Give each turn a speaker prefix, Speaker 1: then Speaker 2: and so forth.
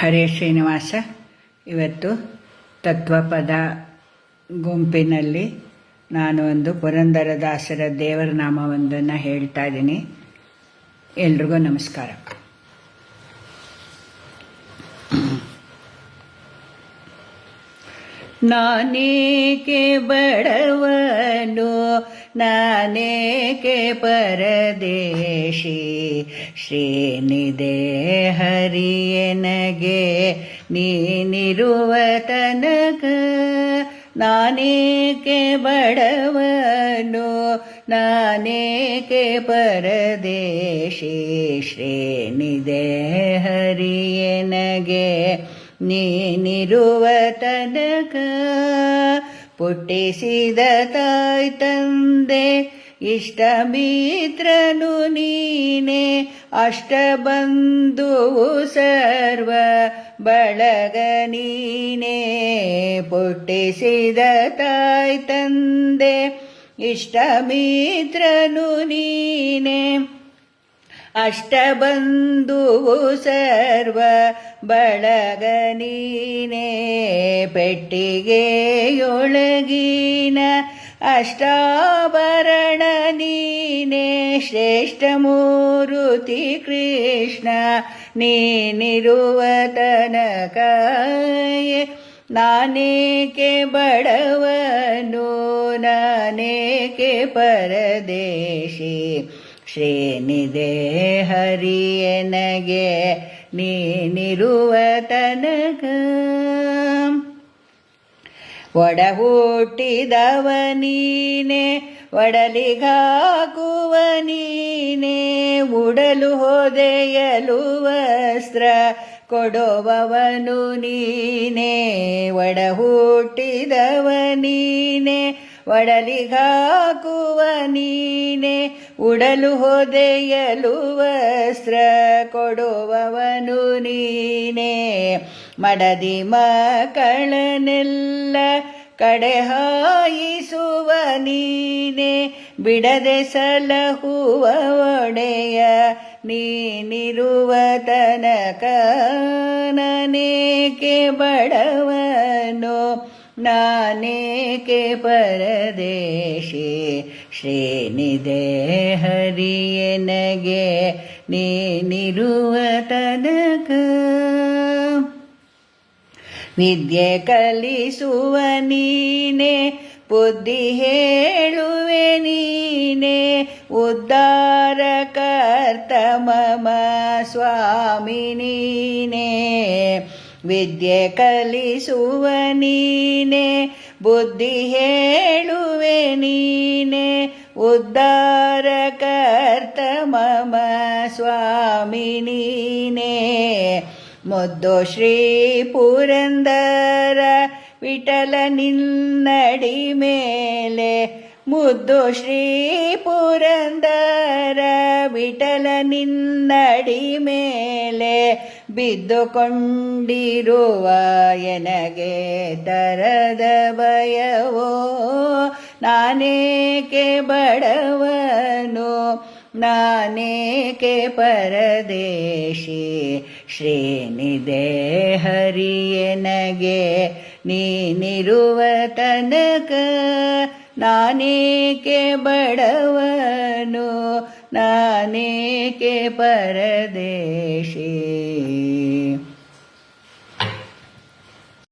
Speaker 1: ಹರೇ ಶ್ರೀನಿವಾಸ. ಇವತ್ತು ತತ್ವಪದ ಗುಂಪಿನಲ್ಲಿ ನಾನು ಒಂದು ಪುರಂದರದಾಸರ ದೇವರ ನಾಮವೊಂದನ್ನು ಹೇಳ್ತಾ ಇದ್ದೀನಿ. ಎಲ್ರಿಗೂ ನಮಸ್ಕಾರ. ನಾನೇಕೆ ಬಡವನು? ನಾನೇಕೆ ಪರದೇಶಿ? ಶ್ರೀನಿದೆ ಹರಿಯನಗೆ ನೀನಿರುವ ತನಕ ನಾನೇಕೆ ಬಡವನು? ನಾನೇಕೆ ಪರದೇಶಿ? ಶ್ರೇಣಿದೆ ಹರಿಯನಗೆ ನೀನಿರುವ ತನಕ ಪುಟ್ಟಿಸಿದ ತಾಯ್ ತಂದೆ ಇಷ್ಟ ಮಿತ್ರನು ನೀನೆ. ಅಷ್ಟ ಬಂಧುವು ಸರ್ವ ಬಳಗ ನೀನೆ. ಪುಟ್ಟಿಸಿದ ತಾಯ್ ತಂದೆ ಇಷ್ಟ ಮಿತ್ರನು ನೀನೆ. ಅಷ್ಟಬಂಧುವು ಸರ್ವ ಬಳಗ ನೀನೇ ಪೆಟ್ಟಿಗೆಯೊಳಗಿನ ಅಷ್ಟಾಭರಣ ನೀನೇ ಶ್ರೇಷ್ಠ ಮೂರುತಿ ಕೃಷ್ಣ ನೀನಿರುವ ತನಕ ನಾನೇಕೆ ಬಡವನು, ನಾನೇಕೆ ಪರದೇಶಿ? ಶ್ರೇನಿದೆ ಹರಿಯನಗೆ ನೀನಿರುವ ತನಕ. ಒಡ ಹುಟ್ಟಿದವ ನೀನೆ ಒಡಲಿಗಾಕುವ ನೀನೆ, ಉಡಲು ಹೋದೆಯಲು ವಸ್ತ್ರ ಕೊಡುವವನು ನೀನೆ ಒಡ ಹುಟ್ಟಿದವ ನೀನೆ ಒಡಲಿಗಾಕುವ ನೀನೆ, ಉಡಲು ಹೋದೆಯಲು ವಸ್ತ್ರ ಕೊಡುವವನು ನೀನೆ. ಮಡದಿ ಮಕ್ಕಳನೆಲ್ಲ ಕಡೆ ಹಾಯಿಸುವ ನೀನೆ, ಬಿಡದೆ ಸಲಹುವ ಒಡೆಯ ನೀನಿರುವ ತನಕ ನನೇಕೆ ಬಡವನು. ನಾನೇಕೆ ಪರದೇಶಿ? ಶ್ರೇನಿದೆ ಹರಿಯನಗೆ ನೀನಿರುವ ತನಕ ವಿದ್ಯೆ ಕಲಿಸುವ ನೀನೆ, ಬುದ್ಧಿ ಹೇಳುವೆ ನೀನೆ, ಉದ್ಧಾರ ಕರ್ತ ಮಮ ಸ್ವಾಮಿ ನೀನೆ. ವಿದ್ಯೆ ಕಲಿಸುವ ನೀನೆ ಬುದ್ಧಿ ಹೇಳುವೆ ನೀನೆ ಉದ್ಧಾರ ಕರ್ತ ಮಮ ಸ್ವಾಮಿ ನೀನೆ ಮುದ್ದು ಶ್ರೀ ಪುರಂದರ ವಿಠಲ ನಿನ್ನಡಿ ಮೇಲೆ ಮುದ್ದು ಶ್ರೀ ಪುರಂದರ ವಿಠಲ ನಿನ್ನಡಿ ಮೇಲೆ ಬಿದ್ದುಕೊಂಡಿರುವ ಎನಗೆ ತರದ ಭಯವೋ? ನಾನೇಕೆ ಬಡವನು? ನಾನೇಕೆ ಪರದೇಶಿ? ಶ್ರೇಣಿದೆ ಹರಿಯನಗೆ ನೀನಿರುವ ತನಕ ನಾನೇಕೆ ಬಡವನು? नानी के परदेशी।